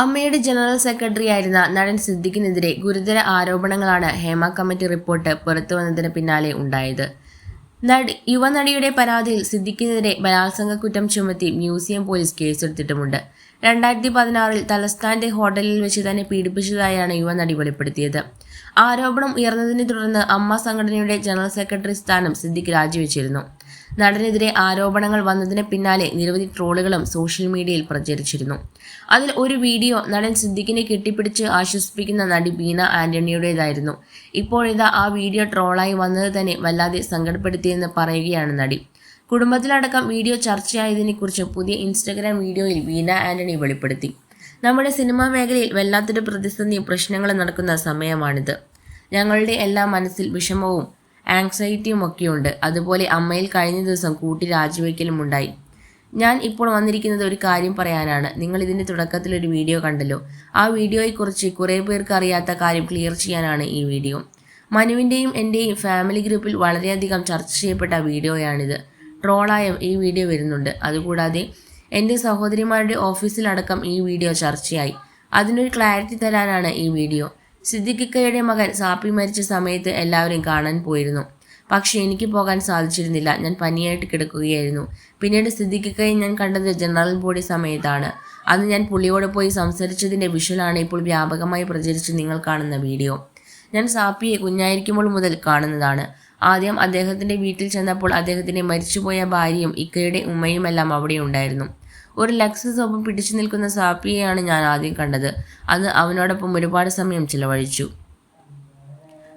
അമ്മയുടെ general secretary ആയിരുന്ന നടൻ സിദ്ദിഖിനെതിരെ ഗുരുതര ആരോപണങ്ങളാണ് ഹേമ കമ്മിറ്റി റിപ്പോർട്ട് പുറത്തുവന്നതിന് പിന്നാലെ ഉണ്ടായത്. നടി യുവനടിയുടെ പരാതിയിൽ സിദ്ദിഖിനെതിരെ ബലാത്സംഗ കുറ്റം ചുമത്തി മ്യൂസിയം പോലീസ് കേസെടുത്തിട്ടുമുണ്ട്. രണ്ടായിരത്തി പതിനാറിൽ തലസ്ഥാന്റെ ഹോട്ടലിൽ വെച്ച് തന്നെ പീഡിപ്പിച്ചതായാണ് യുവനടി വെളിപ്പെടുത്തിയത്. ആരോപണം ഉയർന്നതിനെ തുടർന്ന് അമ്മ സംഘടനയുടെ ജനറൽ സെക്രട്ടറി സ്ഥാനം സിദ്ദിഖ് രാജിവെച്ചിരുന്നു. നടനെതിരെ ആരോപണങ്ങൾ വന്നതിന് പിന്നാലെ നിരവധി ട്രോളുകളും സോഷ്യൽ മീഡിയയിൽ പ്രചരിച്ചിരുന്നു. അതിൽ ഒരു വീഡിയോ നടൻ സിദ്ദിഖിനെ കെട്ടിപ്പിടിച്ച് ആശ്വസിപ്പിക്കുന്ന നടി ബീന ആന്റണിയുടേതായിരുന്നു. ഇപ്പോഴിതാ ആ വീഡിയോ ട്രോളായി വന്നത് തന്നെ വല്ലാതെ സങ്കടപ്പെടുത്തിയെന്ന് പറയുകയാണ് നടി. കുടുംബത്തിലടക്കം വീഡിയോ ചർച്ചയായതിനെക്കുറിച്ച് പുതിയ ഇൻസ്റ്റഗ്രാം വീഡിയോയിൽ വീണ ആന്റണി വെളിപ്പെടുത്തി. നമ്മുടെ സിനിമാ മേഖലയിൽ വല്ലാത്തൊരു പ്രതിസന്ധിയും പ്രശ്നങ്ങളും നടക്കുന്ന സമയമാണിത്. ഞങ്ങളുടെ എല്ലാ മനസ്സിൽ വിഷമവും ആങ്സൈറ്റിയും ഒക്കെയുണ്ട്. അതുപോലെ അമ്മയിൽ കഴിഞ്ഞ ദിവസം കൂട്ടി രാജിവെക്കലും ഉണ്ടായി. ഞാൻ ഇപ്പോൾ വന്നിരിക്കുന്നത് ഒരു കാര്യം പറയാനാണ്. നിങ്ങൾ ഇതിന്റെ തുടക്കത്തിൽ ഒരു വീഡിയോ കണ്ടല്ലോ. ആ വീഡിയോയെക്കുറിച്ച് കുറേ പേർക്ക് അറിയാത്ത കാര്യം ക്ലിയർ ചെയ്യാനാണ് ഈ വീഡിയോ. മനുവിന്റെയും എന്റെയും ഫാമിലി ഗ്രൂപ്പിൽ വളരെയധികം ചർച്ച ചെയ്യപ്പെട്ട വീഡിയോയാണിത്. ട്രോളായ ഈ വീഡിയോ വരുന്നുണ്ട്. അതുകൂടാതെ എന്റെ സഹോദരിമാരുടെ ഓഫീസിലടക്കം ഈ വീഡിയോ ചർച്ചയായി. അതിനൊരു ക്ലാരിറ്റി തരാനാണ് ഈ വീഡിയോ. സിദ്ദിഖിക്കയുടെ മകൻ സാപ്പി മരിച്ച സമയത്ത് എല്ലാവരും കാണാൻ പോയിരുന്നു. പക്ഷേ എനിക്ക് പോകാൻ സാധിച്ചിരുന്നില്ല. ഞാൻ പനിയായിട്ട് കിടക്കുകയായിരുന്നു. പിന്നീട് സിദ്ദിഖിക്കയെ ഞാൻ കണ്ടത് ജനറൽ ബോഡി സമയത്താണ്. അന്ന് ഞാൻ പുള്ളിയോട് പോയി സംസാരിച്ചതിന്റെ വിഷ്വലാണ് ഇപ്പോൾ വ്യാപകമായി പ്രചരിച്ച് നിങ്ങൾ കാണുന്ന വീഡിയോ. ഞാൻ സാപ്പിയെ കുഞ്ഞായിരിക്കുമ്പോൾ മുതൽ കാണുന്നതാണ്. ആദ്യം അദ്ദേഹത്തിന്റെ വീട്ടിൽ ചെന്നപ്പോൾ അദ്ദേഹത്തിന്റെ മരിച്ചുപോയ ഭാര്യയും ഇക്കയുടെ ഉമ്മയുമെല്ലാം അവിടെ ഉണ്ടായിരുന്നു. ഒരു ലക്സസ് ഒപ്പം പിടിച്ചു നിൽക്കുന്ന സാപ്പിയെയാണ് ഞാൻ ആദ്യം കണ്ടത്. അന്ന് അവനോടൊപ്പം ഒരുപാട് സമയം ചിലവഴിച്ചു.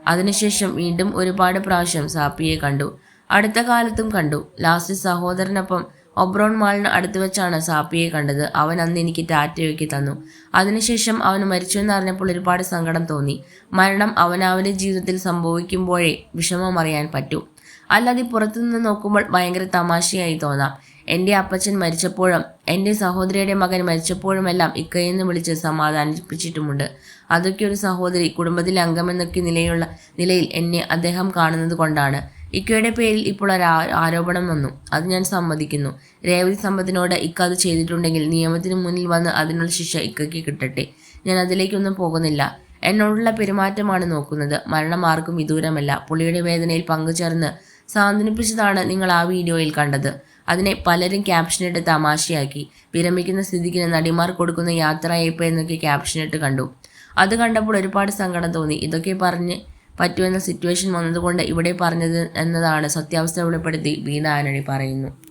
അതിനുശേഷം വീണ്ടും ഒരുപാട് പ്രാവശ്യം സാപ്പിയെ കണ്ടു. അടുത്ത കാലത്തും കണ്ടു. ലാസ്റ്റ് സഹോദരനൊപ്പം ഒബ്രോൺ മാളിന് അടുത്ത് വെച്ചാണ് സാപ്പിയെ കണ്ടത്. അവൻ അന്ന് എനിക്ക് ടാറ്റയൊക്കെ തന്നു. അതിനുശേഷം അവൻ മരിച്ചുവെന്ന് അറിഞ്ഞപ്പോൾ ഒരുപാട് സങ്കടം തോന്നി. മരണം അവനവന്റെ ജീവിതത്തിൽ സംഭവിക്കുമ്പോഴേ വിഷമം അറിയാൻ പറ്റൂ. അല്ലാതെ പുറത്തുനിന്ന് നോക്കുമ്പോൾ ഭയങ്കര തമാശയായി തോന്നാം. എന്റെ അപ്പച്ചൻ മരിച്ചപ്പോഴും എന്റെ സഹോദരിയുടെ മകൻ മരിച്ചപ്പോഴുമെല്ലാം ഇക്കയെന്ന് വിളിച്ച് സമാധാനിപ്പിച്ചിട്ടുമുണ്ട്. അതൊക്കെ ഒരു സഹോദരി കുടുംബത്തിലെ അംഗമെന്നൊക്കെ നിലയുള്ള നിലയിൽ എന്നെ അദ്ദേഹം കാണുന്നത് കൊണ്ടാണ്. ഇക്കയുടെ പേരിൽ ഇപ്പോൾ ഒരു ആരോപണം വന്നു. അത് ഞാൻ സമ്മതിക്കുന്നു. രേവതി സമ്പത്തിനോട് ഇക്ക അത് ചെയ്തിട്ടുണ്ടെങ്കിൽ നിയമത്തിന് മുന്നിൽ വന്ന് അതിനുള്ള ശിക്ഷ ഇക്കയ്ക്ക് കിട്ടട്ടെ. ഞാൻ അതിലേക്കൊന്നും പോകുന്നില്ല. എന്നോടുള്ള പെരുമാറ്റമാണ് നോക്കുന്നത്. മരണം ആർക്കും വിദൂരമല്ല. പുള്ളിയുടെ വേദനയിൽ പങ്കുചേർന്ന് സാന്ത്വനിപ്പിച്ചതാണ് നിങ്ങൾ ആ വീഡിയോയിൽ കണ്ടത്. അതിനെ പലരും ക്യാപ്ഷനിട്ട് തമാശയാക്കി. വിരമിക്കുന്ന സ്ഥിതിക്ക് നടിമാർ കൊടുക്കുന്ന യാത്രയയപ്പ് എന്നൊക്കെ ക്യാപ്ഷനിട്ട് കണ്ടു. അത് കണ്ടപ്പോൾ ഒരുപാട് സങ്കടം തോന്നി. ഇതൊക്കെ പറഞ്ഞ് പറ്റുമെന്ന സിറ്റുവേഷൻ വന്നതുകൊണ്ട് ഇവിടെ പറഞ്ഞത് എന്നതാണ് സത്യാവസ്ഥ വെളിപ്പെടുത്തി വീണ ആനണി പറയുന്നു.